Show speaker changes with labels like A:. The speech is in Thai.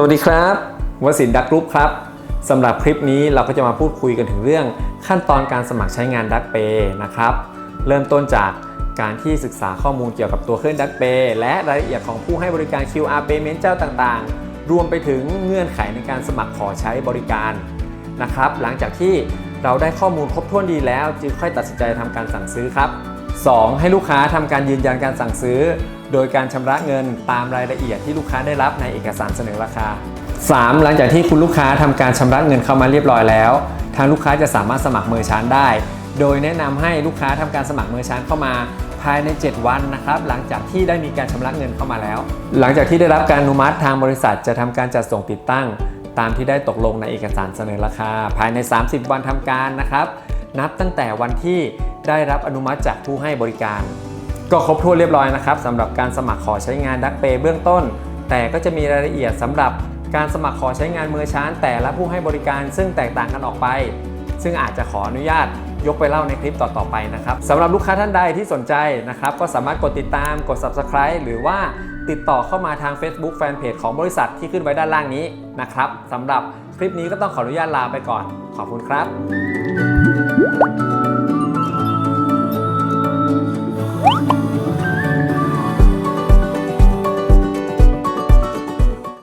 A: สวัสดีครับวสินดักกรุ๊ปครับสำหรับคลิปนี้เราก็จะมาพูดคุยกันถึงเรื่องขั้นตอนการสมัครใช้งานดักเปย์นะครับ เริ่มต้นจากการที่ศึกษาข้อมูลเกี่ยวกับตัวเครื่องดักเปย์และรายละเอียดของผู้ให้บริการ QR Payment เจ้าต่างๆ รวมไปถึงเงื่อนไขในการสมัครขอใช้บริการนะครับ หลังจากที่เราได้ข้อมูลครบถ้วนดีแล้ว จึงค่อยตัดสินใจทำการสั่งซื้อครับ 2. ให้ลูกค้าทำการยืนยันการสั่งซื้อ โดยการชำระเงินตามรายละเอียดที่ลูกค้าได้รับในเอกสารเสนอราคา 3. หลังจากที่คุณลูกค้าทำการชำระเงินเข้ามาเรียบร้อยแล้ว ทางลูกค้าจะสามารถสมัครเมอร์ชานได้ โดยแนะนำให้ลูกค้าทำการสมัครเมอร์ชานเข้ามาภายใน 7 วันนะครับหลังจากที่ได้มีการชำระเงินเข้ามาแล้ว หลังจากที่ได้รับการอนุมัติทางบริษัทจะทำการจัดส่งติดตั้ง ตามที่ได้ตกลงในเอกสารเสนอราคา ภายใน 30 วันทำการนะครับ นับตั้งแต่วันที่ ได้รับอนุมัติจากผู้ให้บริการ ก็ครบถ้วนเรียบร้อยนะครับสำหรับการสมัครขอใช้งานดักเปย์เบื้องต้น แต่ก็จะมีรายละเอียดสำหรับการสมัครขอใช้งานเมอร์ชานแต่ละผู้ให้บริการซึ่งแตกต่างกันออกไป ซึ่งอาจจะขออนุญาตยกไปเล่าในคลิปต่อ ๆ ไปนะครับสำหรับลูกค้าท่านใดที่สนใจนะครับ ก็สามารถกดติดตามกด subscribe หรือว่าติดต่อเข้ามาทาง Facebook Fanpage ของบริษัทที่ขึ้นไว้ด้านล่างนี้นะครับสำหรับคลิปนี้ก็ต้องขออนุญาตลาไปก่อน ขอบคุณครับ